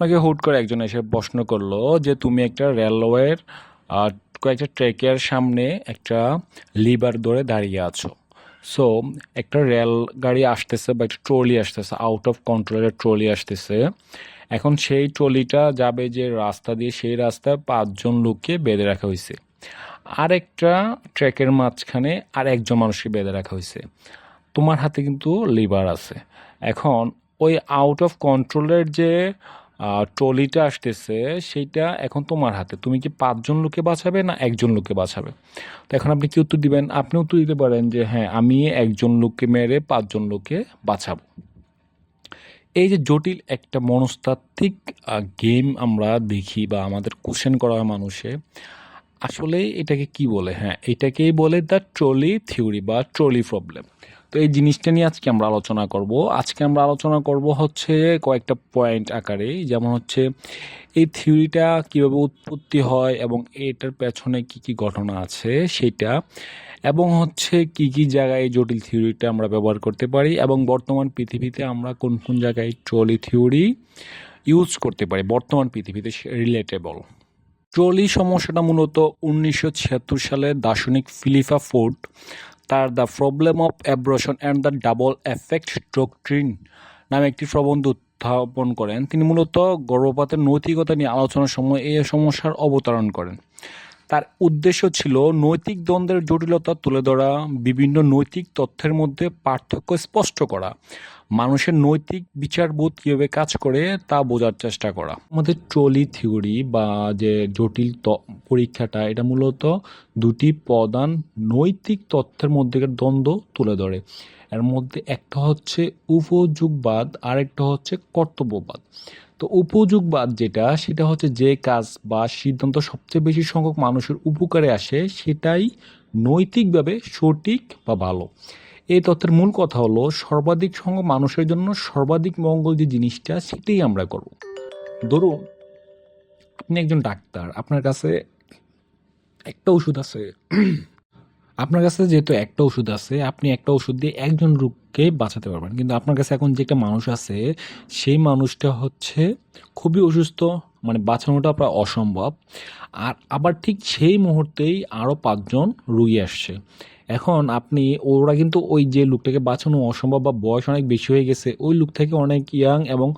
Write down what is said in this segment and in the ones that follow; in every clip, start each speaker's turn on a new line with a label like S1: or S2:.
S1: আপনাকে হুট করে একজন এসে প্রশ্ন করল যে, তুমি একটা রেলওয়ের কয়েকটা ট্র্যাকের সামনে একটা লিভার ধরে দাঁড়িয়ে আছো। সো, একটা রেল গাড়ি আসতেছে বা একটা ট্রলি আসতেছে আউট অফ কন্ট্রোলের ট্রলি আসতেছে। এখন সেই ট্রলিটা যাবে যে রাস্তা দিয়ে, সেই রাস্তায় পাঁচজন লোককে বেঁধে রাখা হয়েছে। আর একটা ট্র্যাকের মাঝখানে আর একজন মানুষকে বেঁধে রাখা হয়েছে। তোমার হাতে কিন্তু লিভার আছে। এখন ওই আউট অফ কন্ট্রোলের যে ট্রলিটা আসতেছে, সেইটা এখন তোমার হাতে। তুমি কি পাঁচজন লোকে বাঁচাবে না একজন লোকে বাঁচাবে? তো এখন আপনি কি উত্তর দিবেন? আপনি উত্তর দিতে পারেন যে হ্যাঁ আমি একজন লোককে মেরে পাঁচজন লোককে বাঁচাবো। এই যে জটিল একটা মনস্তাত্ত্বিক গেম আমরা দেখি বা আমাদের কোশ্চেন করা হয় মানুষে, আসলে এটাকে কি বলে? হ্যাঁ এটাকেই বলে দ্য ট্রলি থিওরি বা ট্রলি প্রবলেম। তো এই জিনিসটা নিয়ে আজকে আমরা আলোচনা করব। আজকে আমরা আলোচনা করব হচ্ছে কয়েকটা পয়েন্ট আকারে, যেমন হচ্ছে এই থিওরিটা কীভাবে উৎপত্তি হয় এবং এটার পেছনে কি কি ঘটনা আছে সেটা, এবং হচ্ছে কি কি জায়গায় জটিল থিওরিটা আমরা ব্যবহার করতে পারি, এবং বর্তমান পৃথিবীতে আমরা কোন কোন জায়গায় ট্রলি থিওরি ইউজ করতে পারি, বর্তমান পৃথিবীতে রিলেটেবল ট্রলি সমস্যাটা মূলত উনিশশো ছিয়াত্তর সালে দার্শনিক ফিলিফা ফোর্ড তার the problem of abortion and the double effect doctrine নামে একটি প্রবন্ধ উত্থাপন করেন। তিনি মূলত গর্ভপাতের নৈতিকতা নিয়ে আলোচনার সময় এই সমস্যার অবতারণ করেন। তার উদ্দেশ্য ছিল নৈতিক দ্বন্দ্বের জটিলতা তুলে ধরা, বিভিন্ন নৈতিক তথ্যের মধ্যে পার্থক্য স্পষ্ট করা। মানুষের নৈতিক বিচারবোধ কীভাবে কাজ করে তা বোঝার চেষ্টা করা। আমাদের ট্রলি থিওরি বা যে জটিল পরীক্ষাটা, এটা মূলত দুটি প্রধান নৈতিক তথ্যের মধ্যে দ্বন্দ্ব তুলে ধরে। এর মধ্যে একটা হচ্ছে উপযোগবাদ আর একটা হচ্ছে কর্তব্যবাদ। তো উপযোগবাদ যেটা, সেটা হচ্ছে যে কাজ বা সিদ্ধান্ত সবচেয়ে বেশি সংখ্যক মানুষের উপকারে আসে, সেটাই নৈতিকভাবে সঠিক বা ভালো। এই তত্ত্বের মূল কথা হলো, সর্বাধিক সংখ্যক মানুষের জন্য সর্বাধিক মঙ্গল যে জিনিসটা, সেটাই আমরা করব। ধরুন, আপনি একজন ডাক্তার, আপনার কাছে একটা ওষুধ আছে। আপনার কাছে যেহেতু একটা ওষুধ আছে, আপনি একটা ওষুধ দিয়ে একজন রোগকে বাঁচাতে পারবেন। কিন্তু আপনার কাছে এখন যে একটা মানুষ আছে, সেই মানুষটা হচ্ছে খুবই অসুস্থ মানে বাঁচানোটা প্রায় অসম্ভব। আর আবার ঠিক সেই মুহূর্তেই আরও পাঁচজন রুগী আসছে। এখন আপনি, ওরা কিন্তু ওই যে লোকটাকে বাঁচানো অসম্ভব বা বয়স অনেক বেশি হয়ে গেছে, ওই লোক থেকে অনেক ইয়াং এবং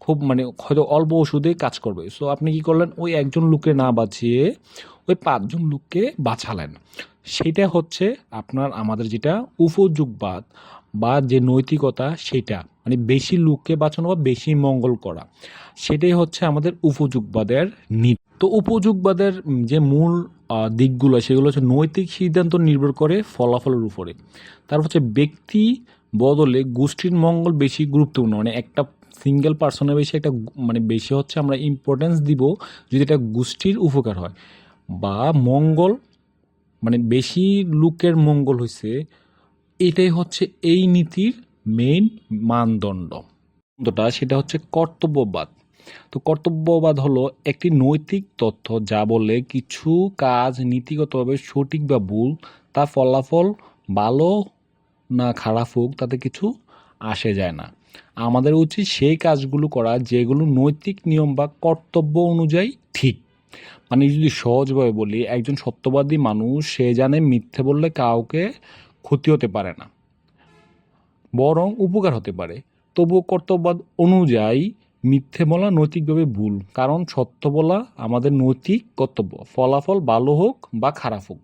S1: খুব মানে হয়তো অল্প ওষুধে কাজ করবে। সো আপনি কি করলেন? ওই একজন লোককে না বাঁচিয়ে ওই পাঁচজন লোককে বাঁচালেন। সেটা হচ্ছে আপনার, আমাদের যেটা উপযোগবাদ বা যে নৈতিকতা, সেটা মানে বেশি লোককে বাঁচানো বা বেশি মঙ্গল করা, সেটাই হচ্ছে আমাদের উপযোগবাদের নীতি। তো উপযোগবাদের যে মূল দিকগুলো সেগুলো হচ্ছে নৈতিক সিদ্ধান্ত নির্ভর করে ফলাফলের উপরে। তারপর হচ্ছে ব্যক্তি বদলে গোষ্ঠীর মঙ্গল বেশি গুরুত্বপূর্ণ মানে একটা সিঙ্গেল পার্সনের বেশি একটা মানে বেশি হচ্ছে আমরা ইম্পর্টেন্স দিব যদি এটা গোষ্ঠীর উপকার হয়। বা মঙ্গল মানে বেশি লোকের মঙ্গল হয়েছে এটাই হচ্ছে এই নীতির মেইন মানদণ্ড। সেটা হচ্ছে কর্তব্যবাদ। তো কর্তব্যবাদ হলো একটি নৈতিক তথ্য যা বলে কিছু কাজ নীতিগতভাবে সঠিক বা ভুল, তা ফলাফল ভালো না খারাপ হোক, তাতে কিছু আসে যায় না। আমাদের উচিত সেই কাজগুলো করা যেগুলো নৈতিক নিয়ম বা কর্তব্য অনুযায়ী ঠিক। মানে যদি সহজভাবে বলি, একজন সত্যবাদী মানুষ, সে জানে মিথ্যে বললে কাউকে ক্ষতি হতে পারে না, বরং উপকার হতে পারে। তবুও কর্তব্যবাদ অনুযায়ী মিথ্যে বলা নৈতিকভাবে ভুল, কারণ সত্য বলা আমাদের নৈতিক কর্তব্য। ফলাফল ভালো হোক বা খারাপ হোক।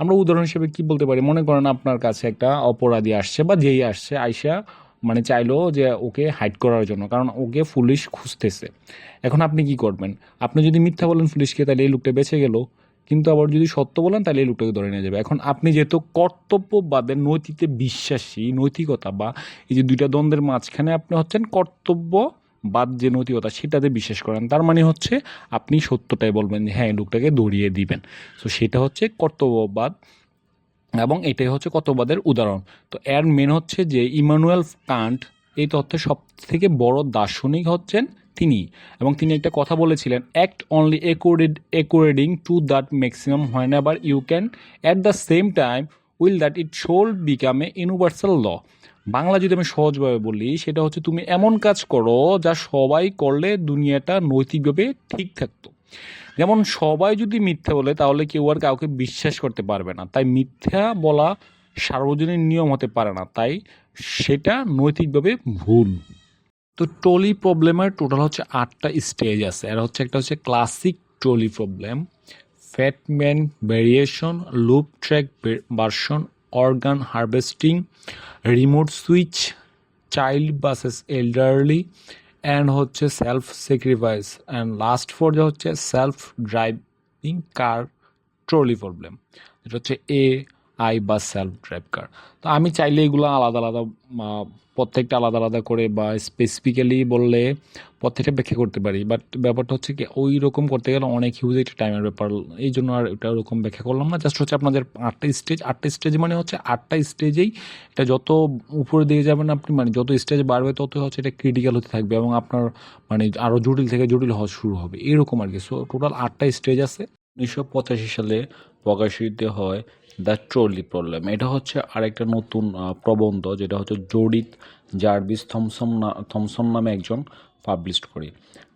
S1: আমরা উদাহরণ হিসেবে কি বলতে পারি? মনে করেন আপনার কাছে একটা অপরাধী আসছে বা যেই আসছে, আইসা মানে চাইলো যে ওকে হাইড করার জন্য, কারণ ওকে পুলিশ খুঁজতেছে। এখন আপনি কি করবেন? আপনি যদি মিথ্যা বলেন পুলিশকে তাহলে এই লোকটা বেঁচে গেল। কিন্তু আবার যদি সত্য বলেন, তাহলে এই লোকটাকে ধরে নিয়ে যাবে। এখন আপনি যেহেতু কর্তব্যবাদের নৈতিকতে বিশ্বাসী, নৈতিকতা বা এই যে দুইটা দ্বন্দ্বের মাঝখানে আপনি হচ্ছেন কর্তব্য বাদ যে নৈতিকতা সেটাতে বিশ্বাস করেন, তার মানে হচ্ছে আপনি সত্যটাই বলবেন যে হ্যাঁ লোকটাকে ধরিয়ে দিবেন। তো সেটা হচ্ছে কর্তব্যবাদ এবং এটাই হচ্ছে কর্তব্যবাদের উদাহরণ। তো এর মেন হচ্ছে যে ইমানুয়েল কান্ট এই তথ্যের সব থেকে বড় দার্শনিক হচ্ছেন তিনি। এবং তিনি একটা কথা বলেছিলেন act only accorded according to that maximum whenever you can at the same time will that it should become a universal law Bangla যদি আমি সহজভাবে বলি, সেটা হচ্ছে তুমি এমন কাজ করো যা সবাই করলে দুনিয়াটা নৈতিকভাবে ঠিক থাকতো। যেমন সবাই যদি মিথ্যা বলে, তাহলে কেউ আর কাউকে বিশ্বাস করতে পারবে না। তাই মিথ্যা বলা সার্বজনীন নিয়ম হতে পারে না। তাই সেটা নৈতিকভাবে ভুল। তো ট্রলি প্রবলেমের টোটাল হচ্ছে আটটা স্টেজ আছে। আর হচ্ছে একটা হচ্ছে classic trolley problem. Fat man variation loop track version organ harvesting remote switch child versus elderly and হচ্ছে self sacrifice and last four যে হচ্ছে self driving car trolley problem এটা হচ্ছে এ আই বা সেলফ ড্রাইভ কার তো আমি চাইলে এগুলো আলাদা আলাদা প্রত্যেকটা আলাদা আলাদা করে বা স্পেসিফিক্যালি বললে প্রত্যেকটা ব্যাখ্যা করতে পারি বাট ব্যাপারটা হচ্ছে কি ওই রকম করতে গেলে অনেক হিউজ একটা টাইমের ব্যাপার। এই জন্য আর এটা ওরকম ব্যাখ্যা করলাম না জাস্ট হচ্ছে আপনাদের আটটা স্টেজ আটটা স্টেজ মানে হচ্ছে আটটা স্টেজেই এটা যত উপরে দিয়ে যাবেন আপনি মানে যত স্টেজ বাড়বে তত হচ্ছে এটা ক্রিটিক্যাল হতে থাকবে এবং আপনার মানে আরও জটিল থেকে জটিল হওয়া শুরু হবে, এরকম আর কি। সো টোটাল আটটা স্টেজ আছে। উনিশশো পঁচাশি সালে প্রকাশিত হয় দ্য ট্রলি প্রবলেম এটা হচ্ছে আরেকটা নতুন প্রবন্ধ, যেটা হচ্ছে জডিত জার্ভিস থমসন থমসন নামে একজন পাবলিশ করে।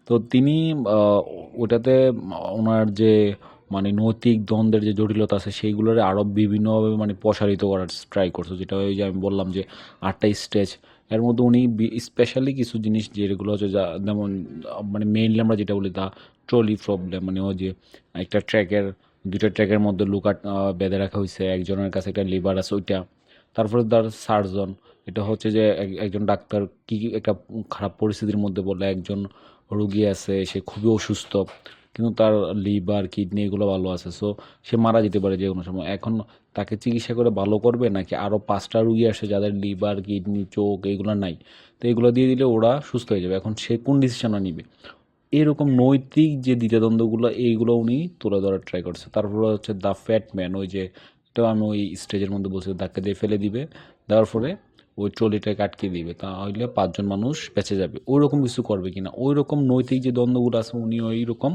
S1: তো তিনি ওটাতে ওনার যে মানে নৈতিক দ্বন্দ্বের যে জটিলতা আছে, সেইগুলোর আরও বিভিন্নভাবে মানে প্রসারিত করার ট্রাই করছে। যেটা ওই যে আমি বললাম যে আটটা স্টেজ। এর মধ্যে উনি স্পেশালি কিছু জিনিস যেগুলো হচ্ছে যা, যেমন মানে মেইনলি আমরা যেটা বলি তা ট্রলি প্রবলেম মানে ওই যে একটা ট্র্যাকের দুইটা ট্র্যাকের মধ্যে লুকাট বেঁধে রাখা হয়েছে একজনের কাছে একটা লিভার আছে ওইটা। তারপরে তার সার্জন এটা হচ্ছে যে এক- একজন ডাক্তার কি একটা খারাপ পরিস্থিতির মধ্যে বলে একজন রুগী আছে, সে খুবই অসুস্থ, কিন্তু তার লিভার, কিডনি এগুলো ভালো আছে সো সে মারা যেতে পারে যে কোনো সময়। এখন তাকে চিকিৎসা করে ভালো করবে নাকি আরও পাঁচটা রুগী আসে যাদের লিভার, কিডনি, চোখ এগুলো নাই? তো এগুলো দিয়ে দিলে ওরা সুস্থ হয়ে যাবে। এখন সে কোন ডিসিশনটা নিবে? এরকম নৈতিক যে দ্বিতাদ্বন্দ্বগুলো এইগুলো উনি তুলে ধরার ট্রাই করছে। তারপরে হচ্ছে দ্য ফ্যাট ম্যান ওই যে আমি ওই স্টেজের মধ্যে বসে ধাক্কা দিয়ে ফেলে দিবে। দেওয়ার পরে ওই ট্রলিটাকে আটকে দিবে, তাহলে পাঁচজন মানুষ বেঁচে যাবে। ওই রকম কিছু করবে কিনা? ওই রকম নৈতিক যে দ্বন্দ্বগুলো আছে, উনি ওই রকম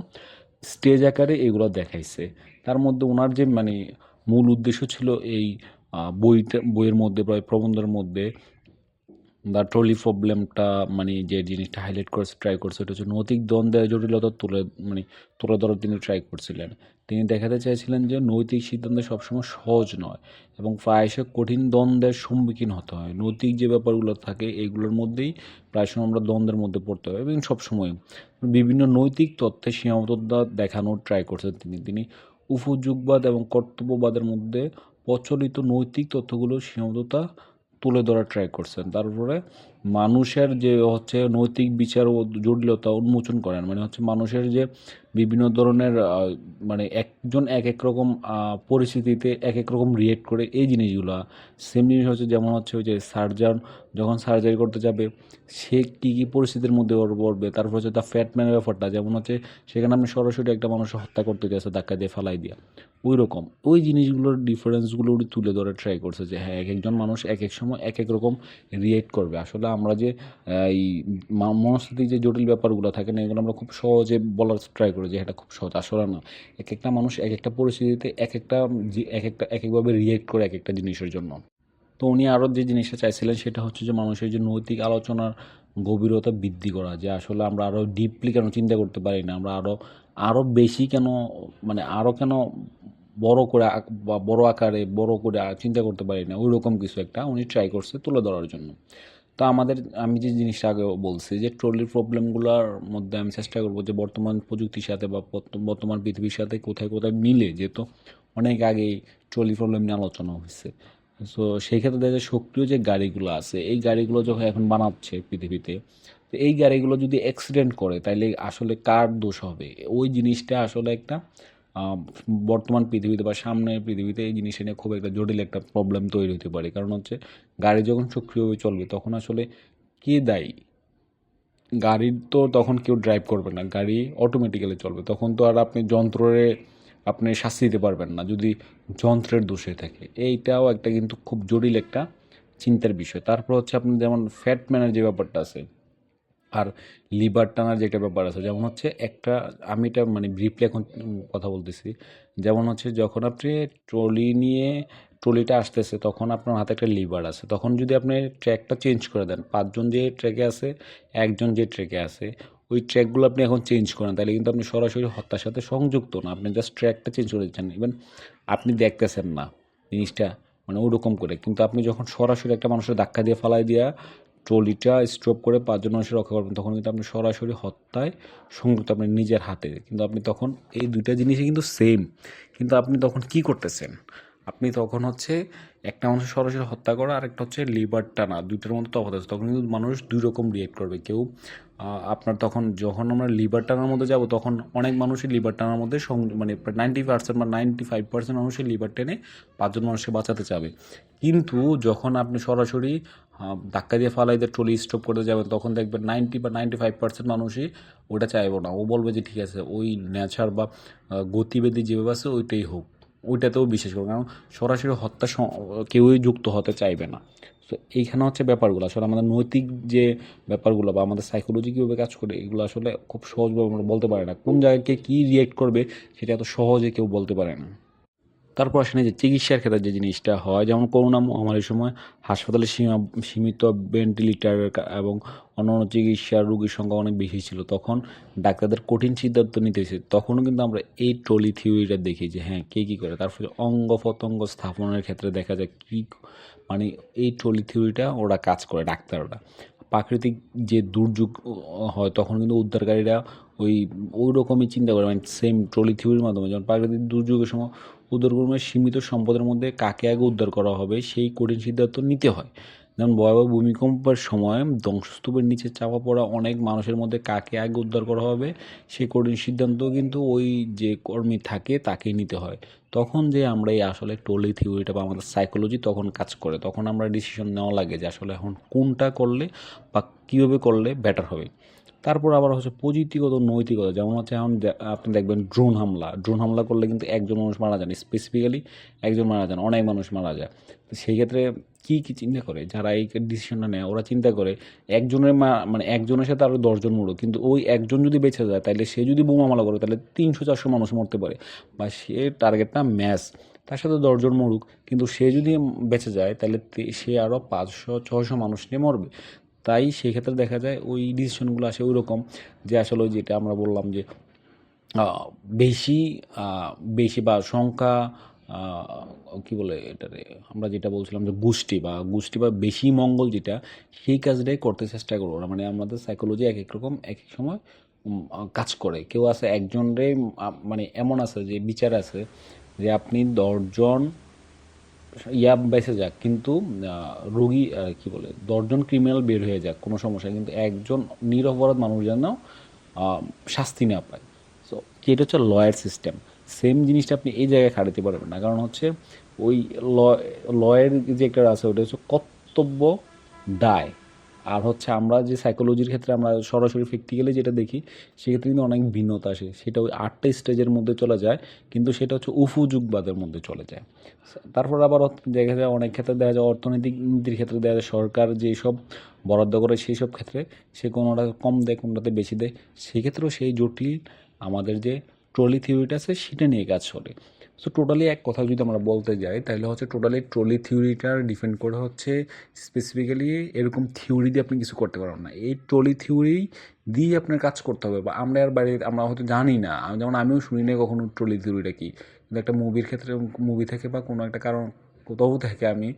S1: স্টেজ আকারে এগুলো দেখাইছে। তার মধ্যে ওনার যে মানে মূল উদ্দেশ্য ছিল এই বইটা বইয়ের মধ্যে বা প্রবন্ধের মধ্যে দ্য ট্রলি প্রবলেমটা মানে যে জিনিসটা হাইলাইট করছে ট্রাই করছে, ওটা হচ্ছে নৈতিক দ্বন্দ্বের জটিলতা তুলে মানে তুলে ধরার তিনি ট্রাই করছিলেন। তিনি দেখাতে চাইছিলেন যে নৈতিক সিদ্ধান্ত সবসময় সহজ নয় এবং প্রায়শই কঠিন দ্বন্দ্বের সম্মুখীন হতে হয়। নৈতিক যে ব্যাপারগুলো থাকে, এগুলোর মধ্যেই প্রায় সময় আমরা দ্বন্দ্বের মধ্যে পড়তে হয় এবং সবসময় বিভিন্ন নৈতিক তথ্যে সীমাবদ্ধতা দেখানোর ট্রাই করছেন তিনি। তিনি উপযোগবাদ এবং কর্তব্যবাদের মধ্যে প্রচলিত নৈতিক তথ্যগুলোর সীমাবদ্ধতা তুলে ধরার ট্রাই করছেন। তারপরে মানুষের যে হচ্ছে নৈতিক বিচার ও জটিলতা উন্মোচন করেন মানে হচ্ছে মানুষের যে বিভিন্ন ধরনের মানে একজন এক এক রকম পরিস্থিতিতে এক এক রকম রিয়েক্ট করে এই জিনিসগুলো। সেম জিনিস হচ্ছে যেমন হচ্ছে ওই যে সার্জন যখন সার্জারি করতে যাবে, সে কী কী পরিস্থিতির মধ্যে পড়বে, তারপর হচ্ছে তার ফ্যাটম্যানের ব্যাপারটা, যেমন হচ্ছে সেখানে আপনি সরাসরি একটা মানুষের হত্যা করতে গেছে ধাক্কা দিয়ে ফেলাই দিয়া। ওই রকম ওই জিনিসগুলোর ডিফারেন্সগুলো তুলে ধরে ট্রাই করছে যে হ্যাঁ এক একজন মানুষ এক এক সময় এক এক রকম রিয়েক্ট করবে। আসলে আমরা যে এই মনস্তাত্ত্বিক যে জটিল ব্যাপারগুলো থাকে না, এগুলো আমরা খুব সহজে বলার ট্রাই করি যে এটা খুব সহজ, আসলে না। এক একটা মানুষ এক একটা পরিস্থিতিতে এক একটা এক একটা এক একভাবে রিয়েক্ট করে এক একটা জিনিসের জন্য। তো উনি আরও যে জিনিসটা চাইছিলেন সেটা হচ্ছে যে মানুষের যে নৈতিক আলোচনার গভীরতা বৃদ্ধি করা, যে আসলে আমরা আরও ডিপলি কেন চিন্তা করতে পারি না, আমরা আরও আরও বেশি কেন মানে আরও কেন বড় করে বা বড় আকারে বড় করে চিন্তা করতে পারি না ওই রকম কিছু একটা উনি ট্রাই করছে তুলে ধরার জন্য। তো আমাদের, আমি যে জিনিসটা আগে বলছি যে ট্রলির প্রবলেমগুলোর মধ্যে আমি চেষ্টা করব যে বর্তমান প্রযুক্তির সাথে বা বর্তমান পৃথিবীর সাথে কোথায় কোথায় মিলে, যেহেতু অনেক আগেই ট্রলি প্রবলেম নিয়ে আলোচনা হয়েছে। সো সেই ক্ষেত্রে দেখা যায় সক্রিয় যে গাড়িগুলো আছে, এই গাড়িগুলো যখন এখন বানাচ্ছে পৃথিবীতে, তো এই গাড়িগুলো যদি অ্যাক্সিডেন্ট করে, তাইলে আসলে কার দোষ হবে? ওই জিনিসটা আসলে একটা বর্তমান পৃথিবীতে বা সামনের পৃথিবীতে এই জিনিসটা নিয়ে খুব একটা জটিল একটা প্রবলেম তৈরি হতে পারে। কারণ হচ্ছে গাড়ি যখন সক্রিয়ভাবে চলবে, তখন আসলে কে দায়ী? গাড়ির তো তখন কেউ ড্রাইভ করবে না, গাড়ি অটোমেটিক্যালি চলবে। তখন তো আর আপনি যন্ত্রে আপনি শাস্তি দিতে পারবেন না, যদি যন্ত্রের দোষে থাকে। এইটাও একটা কিন্তু খুব জটিল একটা চিন্তার বিষয়। তারপর হচ্ছে আপনি যেমন ফ্যাট ফ্যাটম্যানের যে ব্যাপারটা আছে আর লিভার টানার যেটা ব্যাপার আছে, যেমন হচ্ছে একটা, আমি এটা মানে ব্রিফলি এখন কথা বলতেছি। যেমন হচ্ছে যখন আপনি ট্রলি নিয়ে, ট্রলিটা আসতেছে, তখন আপনার হাতে একটা লিভার আছে। তখন যদি আপনি ট্র্যাকটা চেঞ্জ করে দেন, পাঁচজন যে ট্র্যাকে আছে, একজন যে ট্র্যাকে আছে, ওই ট্র্যাকগুলো আপনি এখন চেঞ্জ করেন। তাহলে কিন্তু আপনি সরাসরি হত্যার সাথে সংযুক্ত না। আপনি জাস্ট ট্র্যাকটা চেঞ্জ করে দিচ্ছেন। ইভেন আপনি দেখতেছেন না জিনিসটা মানে ওরকম করে। কিন্তু আপনি যখন সরাসরি একটা মানুষের ধাক্কা দিয়ে, ফালাই দিয়া ট্রলিটা স্টপ করে পাঁচজন মানুষের রক্ষা করবেন, তখন কিন্তু আপনি সরাসরি হত্যায় সংযুক্ত আপনি নিজের হাতে। কিন্তু আপনি তখন এই দুইটা জিনিসই কিন্তু সেম কিন্তু আপনি তখন কি করতেছেন? আপনি তখন হচ্ছে একটা মানুষ সরাসরি হত্যা করা আর একটা হচ্ছে লিভার টানা, দুইটার মধ্যে তফাৎ আছে। তখন কিন্তু মানুষ দুই রকম রিয়েক্ট করবে। কেউ আপনার তখন যখন আমরা লিভার টানার মধ্যে যাব, তখন অনেক মানুষই লিভার টানার মধ্যে মানে নাইনটি পার্সেন্ট বা নাইনটি ফাইভ পার্সেন্ট মানুষই লিভার টেনে পাঁচজন মানুষকে বাঁচাতে চাবে। কিন্তু যখন আপনি সরাসরি ধাক্কা দিয়ে ফালাই দিয়ে ট্রলি স্টপ করতে যাবেন, তখন দেখবেন নাইনটি বা নাইনটি ফাইভ পার্সেন্ট মানুষই ওটা চাইব না। ও বলবে যে, ঠিক আছে, ওই নেচার বা গতিবেদি যেভাবে আছে, ওইটাই হোক। ওইটাতেও বিশ্বাস করে, কারণ সরাসরি হত্যা কেউই যুক্ত হতে চাইবে না। তো এইখানে হচ্ছে ব্যাপারগুলো। আসলে আমাদের নৈতিক যে ব্যাপারগুলো বা আমাদের সাইকোলজি কীভাবে কাজ করে, এগুলো আসলে খুব সহজভাবে আমরা বলতে পারি না। কোন জায়গাকে কী রিয়েক্ট করবে, সেটা এত সহজে কেউ বলতে পারে না। তারপর আসেন যে চিকিৎসার ক্ষেত্রে যে জিনিসটা হয়, যেমন করোনা মহামারীর সময় হাসপাতালে সীমা, সীমিত ভেন্টিলেটার এবং অন্যান্য চিকিৎসার রোগীর সংখ্যা অনেক বেশি ছিল। তখন ডাক্তারদের কঠিন সিদ্ধান্ত নিতে হয়েছে। তখনও কিন্তু আমরা এই ট্রলি থিওরিটা দেখি যে হ্যাঁ কে কী করে? তারপরে অঙ্গ প্রত্যঙ্গ স্থাপনের ক্ষেত্রে দেখা যায় কী মানে এই ট্রলি থিওরিটা ওরা কাজ করে, ডাক্তাররা। প্রাকৃতিক যে দুর্যোগ হয়, তখন কিন্তু উদ্ধারকারীরা ওই ওই রকমই চিন্তা করে মানে সেম ট্রলি থিওরির মাধ্যমে, যেমন প্রাকৃতিক দুর্যোগের সময় উদ্ধারকর্মীর সীমিত সম্পদের মধ্যে কাকে আগে উদ্ধার করা হবে, সেই কঠিন সিদ্ধান্ত নিতে হয়। যেমন ভয়াবহ ভূমিকম্পের সময় ধ্বংসস্তূপের নিচে চাপা পড়া অনেক মানুষের মধ্যে কাকে আগে উদ্ধার করা হবে, সেই কঠিন সিদ্ধান্ত কিন্তু ওই যে কর্মী থাকে, তাকেই নিতে হয়। তখন যে আমরা এই আসলে টোলি থিওরিটা বা আমাদের সাইকোলজি তখন কাজ করে, তখন আমরা ডিসিশন নেওয়া লাগে যে আসলে এখন কোনটা করলে বা কীভাবে করলে বেটার হবে। তারপর আবার হচ্ছে প্রযুক্তিগত, নৈতিকতা। যেমন হচ্ছে এখন আপনি দেখবেন ড্রোন হামলা। ড্রোন হামলা করলে কিন্তু একজন মানুষ মারা যান। স্পেসিফিক্যালি একজন মারা যান, অনেক মানুষ মারা যায়। তো সেই ক্ষেত্রে কী কী চিন্তা করে? যারা এই ডিসিশনটা নেয়, ওরা চিন্তা করে একজনের মানে একজনের সাথে আরও দশজন মরো কিন্তু ওই একজন যদি বেঁচে যায় তাহলে সে যদি বোমা হামলা করে তাহলে তিনশো চারশো মানুষ মরতে পারে। বা সে টার্গেটটা ম্যাচ তার সাথে দশজন মরুক, কিন্তু সে যদি বেঁচে যায় তাহলে সে আরও পাঁচশো ছশো মানুষ নিয়ে মরবে। তাই সেই ক্ষেত্রে দেখা যায় ওই ডিসিশনগুলো আসে ওই রকম যে আসলে ওই যেটা আমরা বললাম যে বেশি বেশি বা সংখ্যা কি বলে এটারে? আমরা যেটা বলছিলাম যে গোষ্ঠী বা গোষ্ঠী বা বেশি মঙ্গল যেটা, সেই কাজটাই করতে চেষ্টা করব না। মানে আমাদের সাইকোলজি এক এক রকম, এক এক সময় কাজ করে। কেউ আছে একজনরে মানে এমন আছে যে বিচার আছে যে আপনি দশজন ইয়া বেঁচে যাক, কিন্তু রোগী কি বলে, দশজন ক্রিমিনাল বের হয়ে যাক, কোনো সমস্যা কিন্তু একজন নিরপরাধ মানুষ যেন শাস্তি না পায়। সো কি এটা হচ্ছে লয়ের সিস্টেম সেম জিনিসটা আপনি এই জায়গায় খাটাতে পারবেন না, কারণ হচ্ছে ওই লয়ের যে একটা আছে, ওটা হচ্ছে কর্তব্য দায়। আর হচ্ছে আমরা যে সাইকোলজির ক্ষেত্রে আমরা সরাসরি প্র্যাকটিক্যালি যেটা দেখি, সেক্ষেত্রে কিন্তু অনেক ভিন্নতা আসে। সেটা ওই আটটা স্টেজের মধ্যে চলে যায়, কিন্তু সেটা হচ্ছে উফুযুগবাদের মধ্যে চলে যায়। তারপর আবার দেখা যায়, অনেক ক্ষেত্রে দেখা যায় অর্থনৈতিক নীতির ক্ষেত্রে দেখা যায় সরকার যেসব বরাদ্দ করে সেই সব ক্ষেত্রে সে কোনোটা কম দেয়, কোনোটাতে বেশি দেয়। সেক্ষেত্রেও সেই জটিল আমাদের যে ট্রলি থিওরিটা আছে, সেটা নিয়ে কাজ করে সো টোটালি এক কথা যদি আমরা বলতে যাই, তাহলে হচ্ছে টোটালি ট্রলি থিওরিটার ডিপেন্ড করে হচ্ছে স্পেসিফিক্যালি এরকম থিওরি দিয়ে আপনি কিছু করতে পারবেন না। এই ট্রলি থিওরি দিয়ে আপনার কাজ করতে হবে বা আমরা আর বাইরে, আমরা হয়তো জানি না। যেমন আমিও শুনি না কখনো ট্রলি থিওরিটা কি। কিন্তু একটা মুভির ক্ষেত্রে মুভি থেকে বা কোনো একটা কারণ, কোথাও থেকে আমি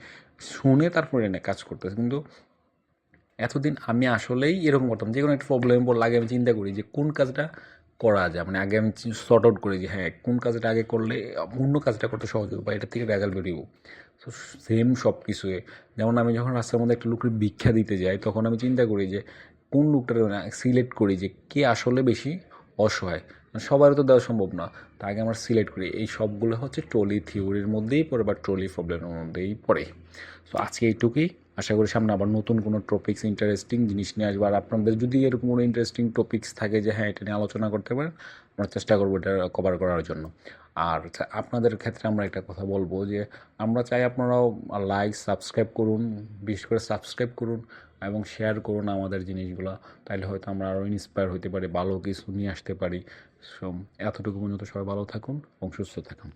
S1: শুনে তারপরে এনে কাজ করতেছি। কিন্তু এতদিন আমি আসলেই এরকম করতাম। যে কোনো একটা প্রবলেম আগে আমি চিন্তা করি যে কোন কাজটা করা যায়। মানে আগে আমি সর্ট আউট করি যে হ্যাঁ কোন কাজটা আগে করলে, অন্য কাজটা করতে সহজ হবে বা এটা থেকে রেজাল্ট বেরিয়েও তো সেম সব কিছুয়ে যেমন আমি যখন রাস্তার মধ্যে একটা লোকের ভিক্ষা দিতে যাই, তখন আমি চিন্তা করি যে, কোন লোকটার সিলেক্ট করি যে, কে আসলে বেশি অসহায়? সবারও তো দেওয়া সম্ভব না। তা আগে আমরা সিলেক্ট করি। এই সবগুলো হচ্ছে ট্রলি থিওরির মধ্যেই পড়ে বা ট্রলি প্রবলেমের মধ্যেই পড়ে। সো আজকে এইটুকুই। আশা করি সামনে আবার নতুন কোনো টপিক্স ইন্টারেস্টিং জিনিস নিয়ে আসব। আর আপনাদের যদি এরকম কোনো ইন্টারেস্টিং টপিক্স থাকে যে হ্যাঁ এটা নিয়ে আলোচনা করতে পারেন, আমরা চেষ্টা করব এটা কভার করার জন্য। আর আপনাদের ক্ষেত্রে আমরা একটা কথা বলব যে, আমরা চাই আপনারাও লাইক সাবস্ক্রাইব করুন, বিশেষ করে সাবস্ক্রাইব করুন এবং শেয়ার করুন আমাদের জিনিসগুলো। তাহলে হয়তো আমরা আরও ইন্সপায়ার হতে পারি, ভালো কিছু নিয়ে আসতে পারি। সো এতটুকু পর্যন্ত সবাই ভালো থাকুন এবং সুস্থ থাকুন।